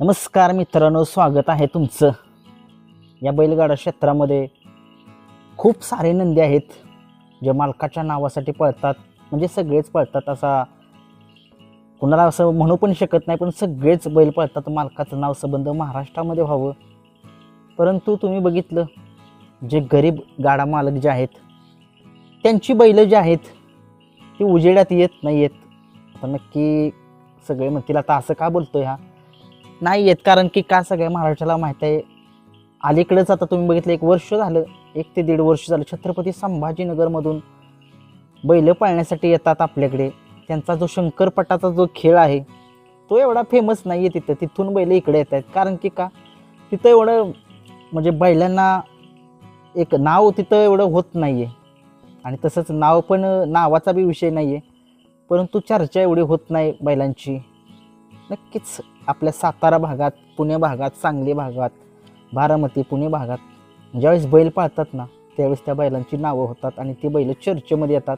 नमस्कार मित्रांनो स्वागत आहे तुमचं. या बैलगाडा क्षेत्रामध्ये खूप सारे नंदी आहेत जे मालकाच्या नावासाठी पळतात. म्हणजे सगळेच पळतात असा कुणाला असं म्हणू पण शकत नाही पण सगळेच बैल पळतात. मालकाचं नाव संबंध महाराष्ट्रामध्ये व्हावं. परंतु तुम्ही बघितलं जे गरीब गाडा मालक जे आहेत त्यांची बैलं जी आहेत ती उजेडात येत नाही येत आता नक्की सगळे म्हणतील आता असं का बोलतो हा? नाही येत कारण की का सगळ्या महाराष्ट्राला माहीत आहे? अलीकडेच आता तुम्ही बघितलं एक वर्ष झालं एक ते दीड वर्ष झालं छत्रपती संभाजीनगरमधून बैल पाळण्यासाठी येतात आपल्याकडे. त्यांचा जो शंकरपटाचा जो खेळ आहे तो एवढा फेमस नाही आहे तिथं. तिथून बैल इकडे येत आहेत कारण की का? तिथं एवढं म्हणजे बैलांना एक नाव तिथं एवढं होत नाही आहे आणि तसंच नाव पण नावाचा बी विषय नाही आहे परंतु चर्चा एवढी होत नाही बैलांची. नक्कीच आपल्या सातारा भागात पुणे भागात सांगली भागात बारामती पुणे भागात ज्यावेळेस बैल पाळतात ना त्यावेळेस त्या बैलांची नावं होतात आणि ती बैलं चर्चेमध्ये येतात.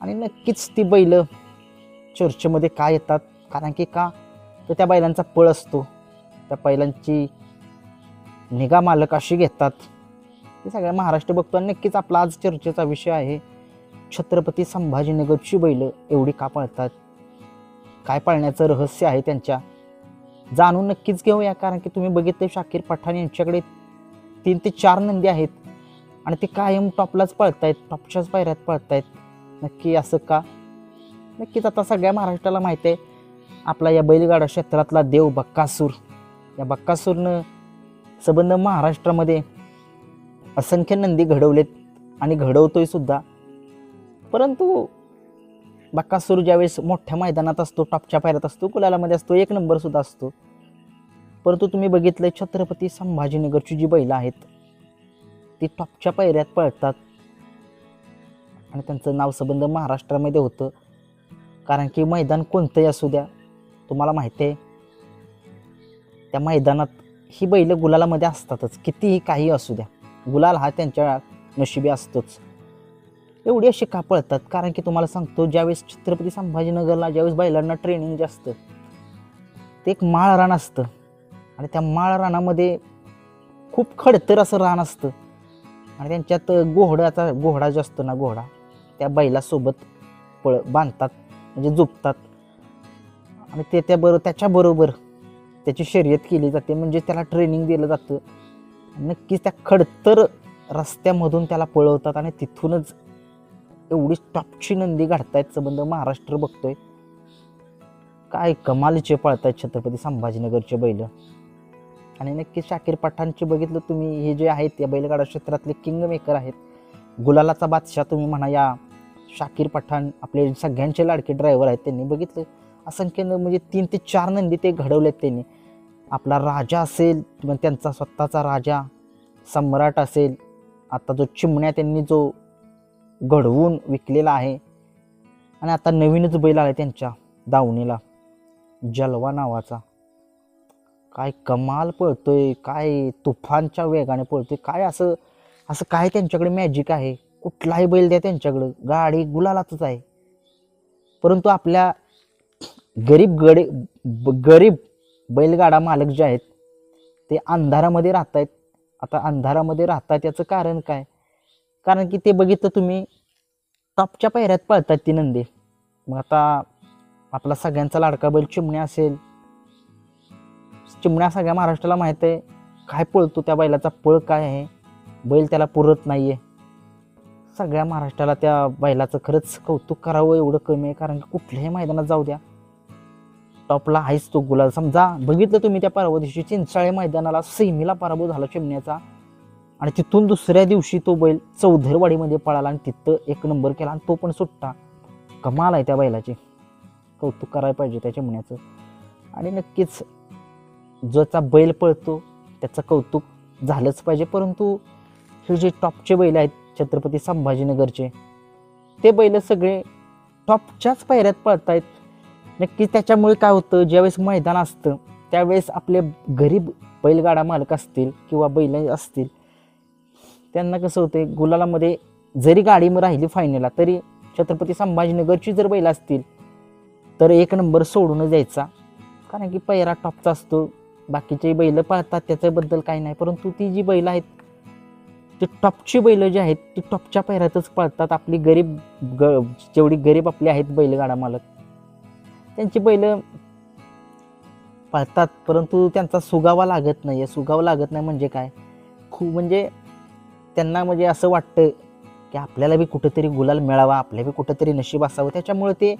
आणि नक्कीच ती बैलं चर्चेमध्ये का येतात? कारण की का? तर त्या बैलांचा पळ असतो. त्या बैलांची निगा मालक अशी घेतात. हे सगळ्या महाराष्ट्र बघतो आणि नक्कीच आपला आज चर्चेचा विषय आहे. छत्रपती संभाजीनगरची बैलं एवढी का पाळतात? काय पाळण्याचं रहस्य आहे त्यांच्या? जाणून नक्कीच घेऊया कारण की तुम्ही बघितले शाकीर पठाण यांच्याकडे तीन ते चार नंदी आहेत आणि ते कायम टॉपलाच पळतायत टॉपच्याच पायऱ्यात पळतायत. नक्की असं का? नक्कीच आता सगळ्या महाराष्ट्राला माहिती आहे आपला या बैलगाडा क्षेत्रातला देव बक्कासूर. या बक्कासूरनं सबंध महाराष्ट्रामध्ये असंख्य नंदी घडवलेत आणि घडवतोय सुद्धा. परंतु बक्कासूर ज्यावेळेस मोठ्या मैदानात असतो टॉपच्या पायऱ्यात असतो कुलालामध्ये असतो एक नंबर सुद्धा असतो. परंतु तुम्ही बघितलं छत्रपती संभाजीनगरची जी बैलं आहेत ती टॉपच्या पायऱ्यात पळतात. आणि त्यांचं नाव संबंध महाराष्ट्रामध्ये होतं. कारण की मैदान कोणतंही असू द्या तुम्हाला माहिती आहे त्या मैदानात ही बैलं गुलालामध्ये असतातच कितीही काही असू द्या गुलाल हा त्यांच्या नशिबी असतोच. एवढी अशी का पळतात? कारण की तुम्हाला सांगतो ज्यावेळेस छत्रपती संभाजीनगरला ज्यावेळेस बैलांना ट्रेनिंग जे असतं ते एक माळ रान असतं. आणि त्या माळ रानामध्ये खूप खडतर असं रान असतं. आणि त्यांच्यात घोड्याचा घोडा जो असतो ना घोडा त्या बैलासोबत पळ बांधतात म्हणजे झोपतात. आणि ते त्याबरोबर त्याच्याबरोबर त्याची शर्यत केली जाते म्हणजे त्याला ट्रेनिंग दिलं जातं. नक्कीच त्या खडतर रस्त्यामधून त्याला पळवतात आणि तिथूनच एवढी टॉपची नंदी घडतायत संबंध महाराष्ट्र बघतोय. काय कमालीचे पळतायत छत्रपती संभाजीनगरचे बैल. आणि नक्कीच शाकीर पठाणचे बघितलं तुम्ही हे जे आहेत या बैलगाडा क्षेत्रातले किंग मेकर आहेत. गुलालाचा बादशाह तुम्ही म्हणा या शाकीर पठाण आपले सगळ्यांचे लाडके ड्रायव्हर आहेत त्यांनी बघितलं. असंख्य न- म्हणजे तीन ते चार नंदी ते घडवलेत त्यांनी. आपला राजा असेल किंवा त्यांचा स्वतःचा राजा सम्राट असेल आता जो चिमण्या त्यांनी जो घडवून विकलेला आहे. आणि आता नवीनच बैल आला त्यांच्या दावणीला. जलवा नावाचा. काय कमाल पळतोय काय तुफानच्या वेगाने पळतोय काय असं असं काय त्यांच्याकडे मॅजिक आहे? कुठलाही बैल द्या त्यांच्याकडं. गाडी गुलालातच आहे. परंतु आपल्या गरीब गडे ब- गरीब बैलगाडा मालक जे आहेत ते अंधारामध्ये राहत आहेत आता अंधारामध्ये राहतात याचं कारण काय? कारण की ते बघितलं तुम्ही टॉपच्या पायऱ्यात पळतात ती नंदी. मग आता आपला सगळ्यांचा लाडका बैल चिमण्या असेल. चिमण्या सगळ्या महाराष्ट्राला माहीत आहे. काय पळतो त्या बैलाचा पळ काय आहे? बैल त्याला पुरत नाही आहे सगळ्या महाराष्ट्राला त्या बैलाचं खरंच कौतुक करावं एवढं कमी आहे. कारण की कुठल्याही मैदानात जाऊ द्या. टॉपला आहेच तो गुलाल. समजा बघितलं तुम्ही त्या परवा दिवशी चिंचाळे मैदानाला सेमीला पराभव झाला चिमण्याचा. आणि तिथून दुसऱ्या दिवशी तो बैल चौधरवाडीमध्ये पळाला आणि तिथं एक नंबर केला आणि तो पण सुट्टा. कमाल आहे त्या बैलाची. कौतुक करायला पाहिजे त्याच्या म्हण्याचं आणि नक्कीच जोचा बैल पळतो त्याचं कौतुक झालंच पाहिजे. परंतु हे जे टॉपचे बैल आहेत छत्रपती संभाजीनगरचे ते बैल सगळे टॉपच्याच पायऱ्यात पळत आहेत नक्कीच त्याच्यामुळे काय होतं ज्यावेळेस मैदान असतं त्यावेळेस आपले गरीब बैलगाडा मालक असतील किंवा बैल असतील त्यांना कसं होतं गुलालामध्ये जरी गाडी मग राहिली फायनलला तरी छत्रपती संभाजीनगरची जर बैल असतील तर एक नंबर सोडूनच द्यायचा. कारण की पैरा टॉपचा असतो बाकीचे बैल पाळतात त्याच्याबद्दल काही नाही. परंतु ती जी बैल आहेत ती टॉपची बैल जी आहेत ती टॉपच्या पैरातच पळतात. आपली गरीब ग जेवढी गरीब आपली आहेत बैलगाडा मालक त्यांची बैल पळतात. परंतु त्यांचा सुगावा लागत नाही. आहे सुगावा लागत नाही म्हणजे काय? खूप म्हणजे त्यांना म्हणजे असं वाटतं की आपल्याला बी कुठंतरी गुलाल मिळावा आपल्या बी कुठंतरी नशीब असावं. त्याच्यामुळे ते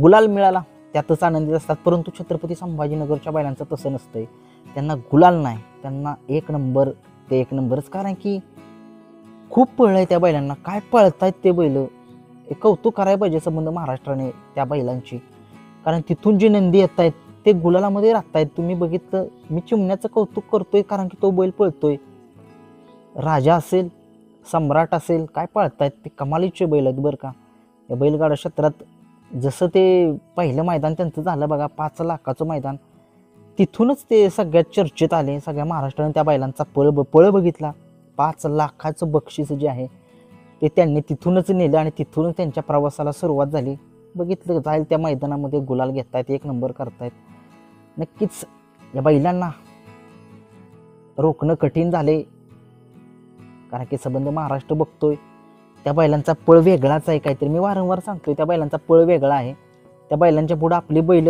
गुलाल मिळाला त्यातच आनंदित असतात. परंतु छत्रपती संभाजीनगरच्या बैलांचं तसं नसतंय. त्यांना गुलाल नाही. त्यांना एक नंबर ते एक नंबरच. कारण की खूप पळलं आहे त्या बैलांना. काय पळतायत ते बैल? हे कौतुक करायला पाहिजे संबंध महाराष्ट्राने त्या बैलांची. कारण तिथून जी नंदी येत आहेत ते गुलालामध्ये राहत आहेत तुम्ही बघितलं मी चिमण्याचं कौतुक करतोय कारण की तो बैल पळतोय. राजा असेल सम्राट असेल काय पळतायत ते कमालीचे बैल आहेत बरं का. या बैलगाडा क्षेत्रात जसं ते पहिलं मैदान त्यांचं झालं बघा पाच लाखाचं मैदान. तिथूनच ते सगळ्यात चर्चेत आले सगळ्या महाराष्ट्राने त्या बैलांचा पळ ब पळ बघितला. पाच लाखाचं बक्षीस जे आहे ते त्यांनी तिथूनच नेलं आणि तिथूनच त्यांच्या प्रवासाला सुरुवात झाली. बघितलं जाईल त्या मैदानामध्ये गुलाल घेतायत एक नंबर करतायत. नक्कीच या बैलांना रोखणं कठीण झाले कारण की संबंध महाराष्ट्र बघतोय. त्या बैलांचा पळ वेगळाच आहे काहीतरी. मी वारंवार सांगतोय त्या बैलांचा पळ वेगळा आहे. त्या बैलांच्या पुढं आपली बैल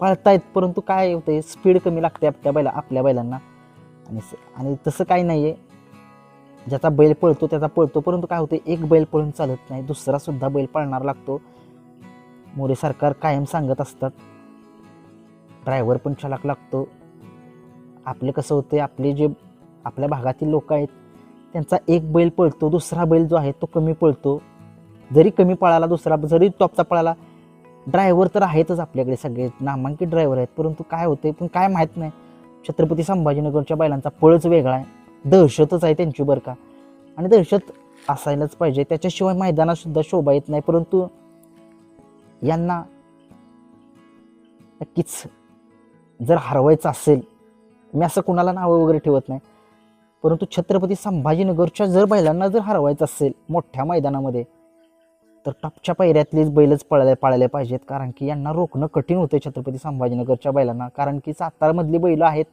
पळतायत परंतु काय होतंय स्पीड कमी लागते आपल्या बैला आपल्या बैलांना. आणि स- आणि तसं काय नाही आहे ज्याचा बैल पळतो त्याचा पळतो परंतु काय होतं एक बैल पळून चालत नाही दुसरा सुद्धा बैल पळणार लागतो. मोरे सरकार कायम सांगत असतात ड्रायव्हर पण छलाक लागतो. आपले कसं होते आपले जे आपल्या भागातील लोक आहेत त्यांचा एक बैल पळतो दुसरा बैल जो आहे तो कमी पळतो. जरी कमी पळाला दुसरा जरी टॉपचा पळाला ड्रायव्हर तर आहेतच आपल्याकडे सगळे. नामांकित ड्रायव्हर आहेत. परंतु काय होते पण काय माहीत नाही. छत्रपती संभाजीनगरच्या बैलांचा पळच वेगळा आहे. दहशतच आहे त्यांची बरं का. आणि दहशत असायलाच पाहिजे. त्याच्याशिवाय मैदानात सुद्धा शोभा येत नाही. परंतु यांना नक्कीच जर हरवायचं असेल मी असं कुणाला नावं वगैरे ठेवत नाही. परंतु छत्रपती संभाजीनगरच्या जर बैलांना जर हरवायचं असेल मोठ्या मैदानामध्ये तर टॉपच्या पैऱ्यातलीच बैलच पळायला पाळायला पाहिजेत. कारण की यांना रोखणं कठीण होतं छत्रपती संभाजीनगरच्या बैलांना. कारण की सातारामधली बैलं आहेत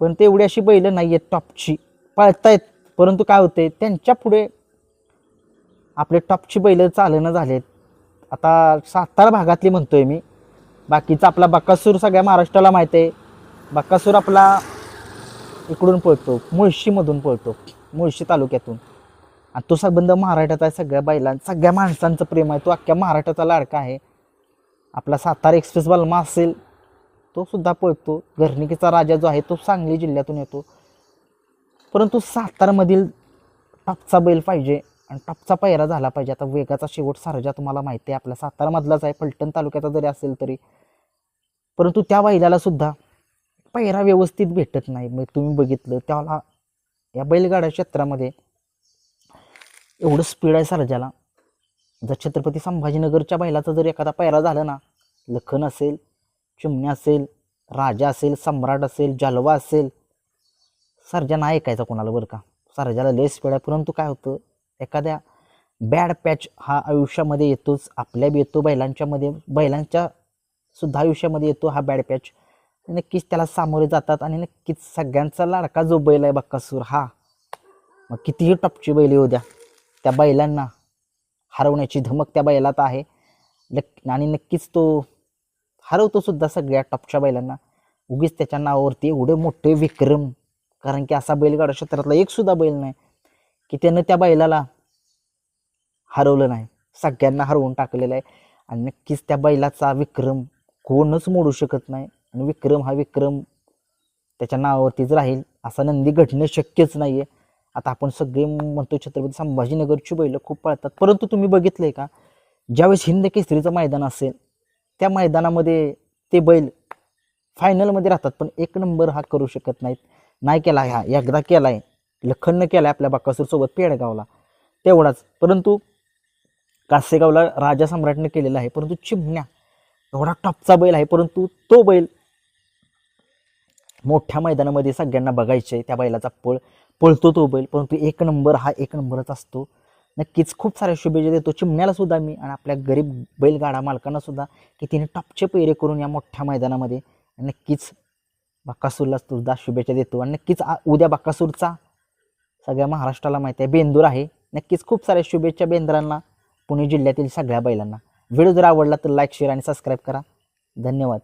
पण ते एवढी अशी बैलं नाही आहेत टॉपची. पळतायत परंतु काय होते त्यांच्या पुढे आपले टॉपची बैलं चालणं झालेत. आता सातारा भागातली म्हणतोय मी. बाकीचा आपला बक्कासूर सगळ्या महाराष्ट्राला माहिती आहे. बक्कासूर आपला इकडून पळतो मुळशीमधून पळतो मुळशी तालुक्यातून. आणि तो संबंध महाराष्ट्राचा आहे सगळ्या बैला सगळ्या माणसांचं प्रेम आहे तो अख्ख्या महाराष्ट्राचा लाडका आहे. आपला सातारा एक्सप्रेस बलमा असेल तो सुद्धा पळतो. घरणिकीचा राजा जो आहे तो सांगली जिल्ह्यातून येतो. परंतु सातारामधील टॉपचा बैल पाहिजे आणि टॉपचा पायरा झाला पाहिजे. आता वेगाचा शेवट सारजा तुम्हाला माहिती आहे आपल्या सातारामधलाच आहे पलटण तालुक्याचा जरी असेल तरी. परंतु त्या बैलाला सुद्धा पैरा व्यवस्थित भेटत नाही. मग तुम्ही बघितलं त्याला या बैलगाड्या क्षेत्रामध्ये एवढं स्पीड आहे सरजाला. जर छत्रपती संभाजीनगरच्या बैलाचा जर एखादा पैरा झाला ना लखन असेल चिमण्या असेल राजा असेल सम्राट असेल जालवा असेल सरजा नाही ऐकायचा कोणाला बरं का. सरजाला लय स्पीड आहे. परंतु काय होतं एखाद्या बॅड पॅच हा आयुष्यामध्ये येतोच आपल्या बी येतो बैलांच्यामध्ये बैलांच्या सुद्धा आयुष्यामध्ये येतो हा बॅड पॅच नक्कीच त्याला सामोरे जातात आणि नक्कीच सगळ्यांचा लाडका जो बैल आहे बक्कासूर हा. मग कितीही टॉपची बैल येऊ द्या त्या बैलांना हरवण्याची धमक त्या बैलात आहे. नक्की आणि नक्कीच तो हरवतो सुद्धा सगळ्या टॉपच्या बैलांना. उगीच त्याच्या नावावरती एवढे मोठे विक्रम कारण की असा बैलगाडा क्षेत्रातला एक सुद्धा बैल नाही की त्यानं त्या बैलाला हरवलं नाही. सगळ्यांना हरवून टाकलेलं आहे. आणि नक्कीच त्या बैलाचा विक्रम कोणच मोडू शकत नाही. आणि विक्रम हा विक्रम त्याच्या नावावरतीच राहील असा नंदी घडणं शक्यच नाही आहे आता आपण सगळे म्हणतो छत्रपती संभाजीनगरची बैलं खूप पळतात. परंतु तुम्ही बघितलंय का? ज्यावेळेस हिंद केसरीचं मैदान असेल त्या मैदानामध्ये ते बैल फायनलमध्ये राहतात पण एक नंबर हा करू शकत नाहीत. नाही केला हा एकदा केला आहे लखननं केला आहे आपल्या बाकासूरसोबत पेडगावला. तेवढाच. परंतु कासेगावला राजा सम्राटनं केलेला आहे परंतु चिमण्या एवढा टॉपचा बैल आहे परंतु तो बैल मोठ्या मैदानामध्ये सगळ्यांना बघायचे त्या बैलाचा पळ पळतो तो बैल परंतु एक नंबर हा एक नंबरच असतो. नक्कीच खूप साऱ्या शुभेच्छा देतो चिमण्याला सुद्धा मी आणि आपल्या गरीब बैलगाडा मालकांना सुद्धा की तिने टॉपचे पैरे करून या मोठ्या मैदानामध्ये नक्कीच बाकासूरला सुद्धा शुभेच्छा देतो. आणि नक्कीच उद्या बाकासूरचा सगळ्या महाराष्ट्राला माहिती आहे बेंदूर आहे. नक्कीच खूप साऱ्या शुभेच्छा बेंद्रांना पुणे जिल्ह्यातील सगळ्या बैलांना. व्हिडिओ जर आवडला तर लाईक शेअर आणि सबस्क्राईब करा. धन्यवाद.